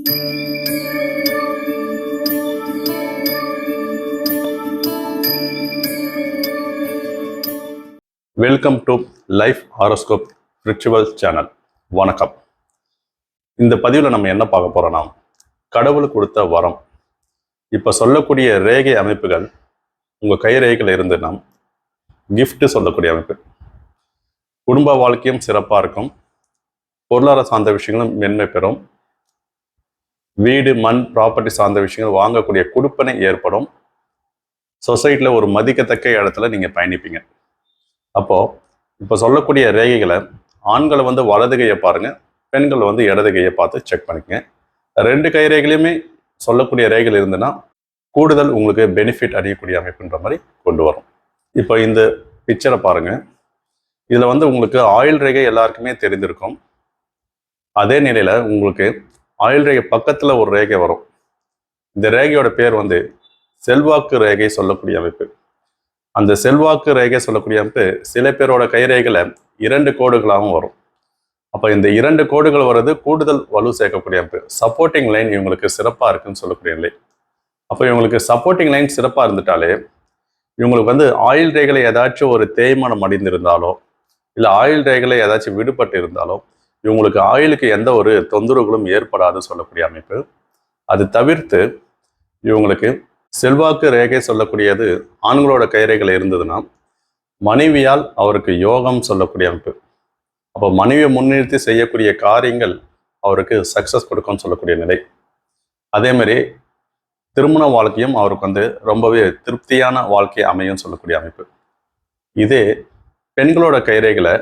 Welcome to life horoscope ritual channel வணக்கம். இந்த பதிவில் நம்ம என்ன பார்க்க போறோம்னா கடவுள் கொடுத்த வரம். இப்போ சொல்லக்கூடிய ரேகை அமைப்புகள் உங்கள் கை ரேகையில் இருந்து நாம் கிஃப்ட் சொல்லக்கூடிய அமைப்பு. குடும்ப வாழ்க்கையும் சிறப்பாக இருக்கும். பொருளாதார சார்ந்த விஷயங்களும் மென்மை பெறும். வீடு மண் ப்ராப்பர்ட்டி சார்ந்த விஷயங்கள் வாங்கக்கூடிய கொடுப்பனை ஏற்படும். சொசைட்டியில் ஒரு மதிக்கத்தக்க இடத்துல நீங்கள் பயணிப்பீங்க. அப்போது இப்போ சொல்லக்கூடிய ரேகைகளை ஆண்களை வந்து வலது கையை பாருங்கள் பெண்கள் வந்து இடது கையை பார்த்து செக் பண்ணிக்கங்க. ரெண்டு கை ரேகையிலுமே சொல்லக்கூடிய ரேகைகள் இருந்ததுன்னா கூடுதல் உங்களுக்கு பெனிஃபிட் அடையக்கூடிய அமைப்புன்ற மாதிரி கொண்டு வரும். இப்போ இந்த பிக்சரை பாருங்கள் இதில் வந்து உங்களுக்கு ஆயில் ரேகை எல்லாருக்குமே தெரிந்திருக்கும். அதே நிலையில் உங்களுக்கு ஆயுள் ரேகை பக்கத்தில் ஒரு ரேகை வரும். இந்த ரேகையோட பேர் வந்து செல்வாக்கு ரேகை சொல்லக்கூடிய அமைப்பு. அந்த செல்வாக்கு ரேகை சொல்லக்கூடிய அமைப்பு சில பேரோட கைரேகையில இரண்டு கோடுகளாகவும் வரும். அப்போ இந்த இரண்டு கோடுகள் வர்றது கூடுதல் வலு சேர்க்கக்கூடிய அமைப்பு. சப்போர்ட்டிங் லைன் இவங்களுக்கு சிறப்பாக இருக்குன்னு சொல்லக்கூடிய நிலை. அப்போ இவங்களுக்கு சப்போர்ட்டிங் லைன் சிறப்பாக இருந்துட்டாலே இவங்களுக்கு வந்து ஆயில் ரேகளை ஏதாச்சும் ஒரு தேய்மானம் அடைந்திருந்தாலோ இல்லை ஆயில் ரேகளை ஏதாச்சும் விடுபட்டு இருந்தாலோ இவங்களுக்கு ஆயிலுக்கு எந்த ஒரு தொந்தரவுகளும் ஏற்படாது சொல்லக்கூடிய அமைப்பு. அது தவிர்த்து இவங்களுக்கு செல்வாக்கு ரேகை சொல்லக்கூடியது ஆண்களோட கைரேகையில் இருந்ததுன்னா மனைவியால் அவருக்கு யோகம் சொல்லக்கூடிய அமைப்பு. அப்போ மனைவியை முன்னிறுத்தி செய்யக்கூடிய காரியங்கள் அவருக்கு சக்சஸ் கொடுக்கும்னு சொல்லக்கூடிய நிலை. அதே மாதிரி திருமண வாழ்க்கையும் அவருக்கு வந்து ரொம்பவே திருப்தியான வாழ்க்கை அமையும் சொல்லக்கூடிய அமைப்பு. இதே பெண்களோட கைரேகையில்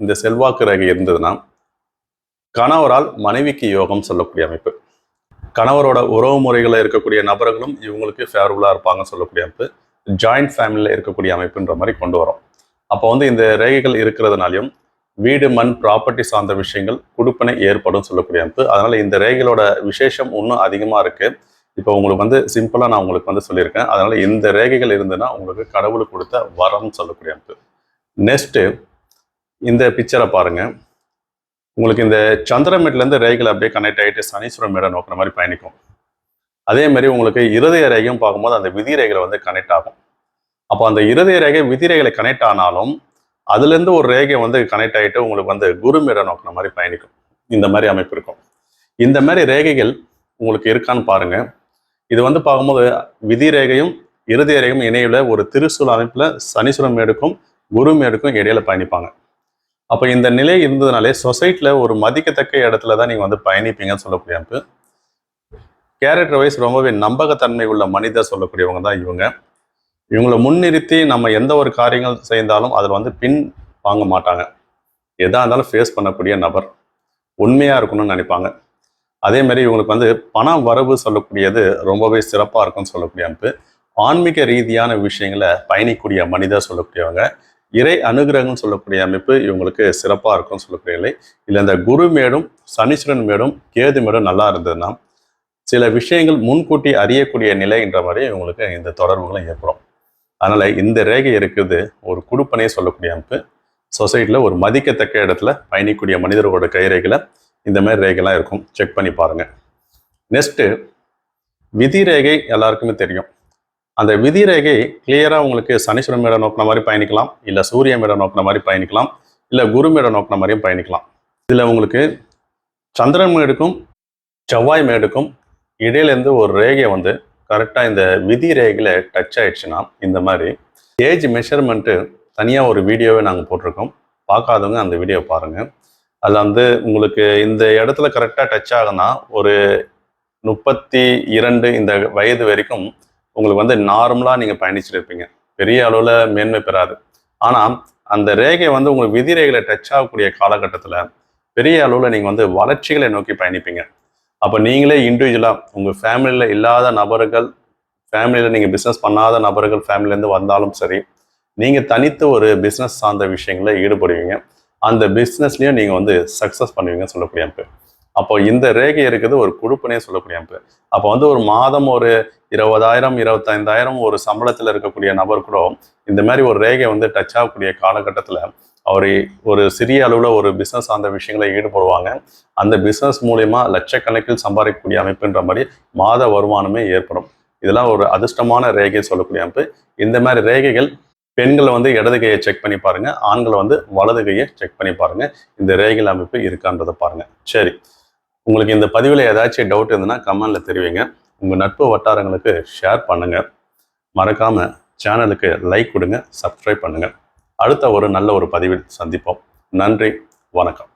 இந்த செல்வாக்கு ரேகை இருந்ததுன்னா கணவரால் மனைவிக்கு யோகம் சொல்லக்கூடிய அமைப்பு. கணவரோட உறவு முறைகளில் இருக்கக்கூடிய நபர்களும் இவங்களுக்கு ஃபேவரபுளாக இருப்பாங்க சொல்லக்கூடிய அமைப்பு. ஜாயிண்ட் ஃபேமிலியில் இருக்கக்கூடிய அமைப்புன்ற மாதிரி கொண்டு வரும். அப்போ வந்து இந்த ரேகைகள் இருக்கிறதுனாலையும் வீடு மண் ப்ராப்பர்ட்டி சார்ந்த விஷயங்கள் கொடுப்பனை ஏற்படும் சொல்லக்கூடிய அமைப்பு. அதனால் இந்த ரேகைகளோட விசேஷம் இன்னும் அதிகமாக இருக்குது இப்போ உங்களுக்கு வந்து சிம்பிளாக நான் உங்களுக்கு வந்து சொல்லியிருக்கேன். அதனால் இந்த ரேகைகள் இருந்ததுன்னா உங்களுக்கு கடவுள் கொடுத்த வரம் சொல்லக்கூடிய அமைப்பு. நெக்ஸ்ட்டு இந்த பிக்சரை பாருங்கள் உங்களுக்கு இந்த சந்திரமேட்லேருந்து ரேகைகள் அப்படியே கனெக்ட் ஆகிட்டு சனீஸ்வரன் மேடை நோக்கிற மாதிரி பயணிக்கும். அதே மாதிரி உங்களுக்கு இருதய ரேகையும் பார்க்கும்போது அந்த விதி ரேகளை வந்து கனெக்ட் ஆகும். அப்போ அந்த இருதய ரேகை விதி ரேகளை கனெக்ட் ஆனாலும் அதுலேருந்து ஒரு ரேகை வந்து கனெக்ட் ஆகிட்டு உங்களுக்கு வந்து குரு மேடை நோக்கிற மாதிரி பயணிக்கும். இந்த மாதிரி அமைப்பு இருக்கும். இந்த மாதிரி ரேகைகள் உங்களுக்கு இருக்கான்னு பாருங்க. இது வந்து பார்க்கும்போது விதி ரேகையும் இருதய ரேகையும் இணையில ஒரு திருசூல் அமைப்பில் சனீஸ்வரம் மேடுக்கும் குரு மேடுக்கும் இடையில பயணிப்பாங்க. அப்போ இந்த நிலை இருந்ததுனாலே சொசைட்டியில் ஒரு மதிக்கத்தக்க இடத்துல தான் நீங்கள் வந்து பயணிப்பீங்கன்னு சொல்லக்கூடிய அமைப்பு. கேரக்டர் வைஸ் ரொம்பவே நம்பகத்தன்மை உள்ள மனிதர் சொல்லக்கூடியவங்க தான் இவங்க. இவங்களை முன்னிறுத்தி நம்ம எந்த ஒரு காரியங்கள் செய்தாலும் அதில் வந்து பின் வாங்க மாட்டாங்க. எதாக இருந்தாலும் ஃபேஸ் பண்ணக்கூடிய நபர். உண்மையாக இருக்கணும்னு நினைப்பாங்க. அதே மாதிரி இவங்களுக்கு வந்து பண வரவு சொல்லக்கூடியது ரொம்பவே சிறப்பாக இருக்கும்னு சொல்லக்கூடிய அமைப்பு. ஆன்மீக ரீதியான விஷயங்களை பயணிக்கூடிய மனிதர் சொல்லக்கூடியவங்க. இறை அனுகிரகம் சொல்லக்கூடிய அமைப்பு இவங்களுக்கு சிறப்பாக இருக்கும்னு சொல்லக்கூடிய நிலை. இல்லை இந்த குரு மேடும் சனீஸ்வரன் மேடும் கேது மேடும் நல்லா இருந்ததுன்னா சில விஷயங்கள் முன்கூட்டி அறியக்கூடிய நிலைன்ற மாதிரி இவங்களுக்கு இந்த தொடர்புகளும் ஏற்படும். அதனால் இந்த ரேகை இருக்குது ஒரு குடுப்பனையே சொல்லக்கூடிய அமைப்பு. சொசைட்டியில் ஒரு மதிக்கத்தக்க இடத்துல பயணிக்கூடிய மனிதர்களோட கைரேகையில் இந்த மாதிரி ரேகைலாம் இருக்கும். செக் பண்ணி பாருங்கள் நெக்ஸ்ட்டு விதி ரேகை எல்லாருக்குமே தெரியும். அந்த விதி ரேகை கிளியராக உங்களுக்கு சனீஸ்வரன் மேடம் நோக்கின மாதிரி பயணிக்கலாம் இல்லை சூரிய மேடம் நோக்கின மாதிரி பயணிக்கலாம் இல்லை குரு மேடம் நோக்கின மாதிரியும் பயணிக்கலாம். இதில் உங்களுக்கு சந்திரன் மேடுக்கும் செவ்வாய் மேடுக்கும் இடையிலேருந்து ஒரு ரேகை வந்து கரெக்டாக இந்த விதி ரேகையில் டச் ஆயிடுச்சுன்னா இந்த மாதிரி ஏஜ் மெஷர்மெண்ட்டு தனியாக ஒரு வீடியோவே நாங்கள் போட்டிருக்கோம். பார்க்காதவங்க அந்த வீடியோ பாருங்கள் அதில் வந்து உங்களுக்கு இந்த இடத்துல கரெக்டாக டச் ஆகுனா ஒரு முப்பத்தி இரண்டு இந்த வயது வரைக்கும் உங்களுக்கு வந்து நார்மலாக நீங்கள் பயணிச்சுட்டு இருப்பீங்க பெரிய அளவில் மேன்மை பெறாது. ஆனால் அந்த ரேகை வந்து உங்களுக்கு விதி ரேகையில் டச் ஆகக்கூடிய காலகட்டத்தில் பெரிய அளவில் நீங்கள் வந்து வளர்ச்சிகளை நோக்கி பயணிப்பீங்க. அப்போ நீங்களே இண்டிவிஜுவலாக உங்கள் ஃபேமிலியில் இல்லாத நபர்கள் ஃபேமிலியில் நீங்கள் பிஸ்னஸ் பண்ணாத நபர்கள் ஃபேமிலியிலேருந்து வந்தாலும் சரி நீங்கள் தனித்து ஒரு பிஸ்னஸ் சார்ந்த விஷயங்களில் ஈடுபடுவீங்க. அந்த பிஸ்னஸ்லேயும் நீங்கள் வந்து சக்ஸஸ் பண்ணுவீங்கன்னு சொல்லக்கூடிய அமைப்பு. அப்போ இந்த ரேகை இருக்குது ஒரு குழுப்புனே சொல்லக்கூடிய அமைப்பு. அப்போ வந்து ஒரு மாதம் ஒரு இருபதாயிரம் இருபத்தைந்தாயிரம் ஒரு சம்பளத்தில் இருக்கக்கூடிய நபர் கூட இந்த மாதிரி ஒரு ரேகை வந்து டச் ஆகக்கூடிய காலகட்டத்தில் அவர் ஒரு சிறிய அளவில் ஒரு பிஸ்னஸ் சார்ந்த விஷயங்களை ஈடுபடுவாங்க. அந்த பிஸ்னஸ் மூலயமா லட்சக்கணக்கில் சம்பாதிக்கக்கூடிய அமைப்புன்ற மாதிரி மாத வருமானமே ஏற்படும். இதெல்லாம் ஒரு அதிர்ஷ்டமான ரேகை சொல்லக்கூடிய அமைப்பு. இந்த மாதிரி ரேகைகள் பெண்களை வந்து இடது கையை செக் பண்ணி பாருங்க ஆண்களை வந்து வலது கையை செக் பண்ணி பாருங்க. இந்த ரேகைகள் அமைப்பு இருக்கான்றதை பாருங்க. சரி. உங்களுக்கு இந்த பதிவில் ஏதாச்சும் டவுட் இருந்ததுன்னா கமெண்ட்ல தெரிவிங்க. உங்கள் நட்பு வட்டாரங்களுக்கு ஷேர் பண்ணுங்கள் மறக்காமல் சேனலுக்கு லைக் கொடுங்க சப்ஸ்கிரைப் பண்ணுங்கள் அடுத்த ஒரு நல்ல ஒரு பதிவில் சந்திப்போம். நன்றி வணக்கம்.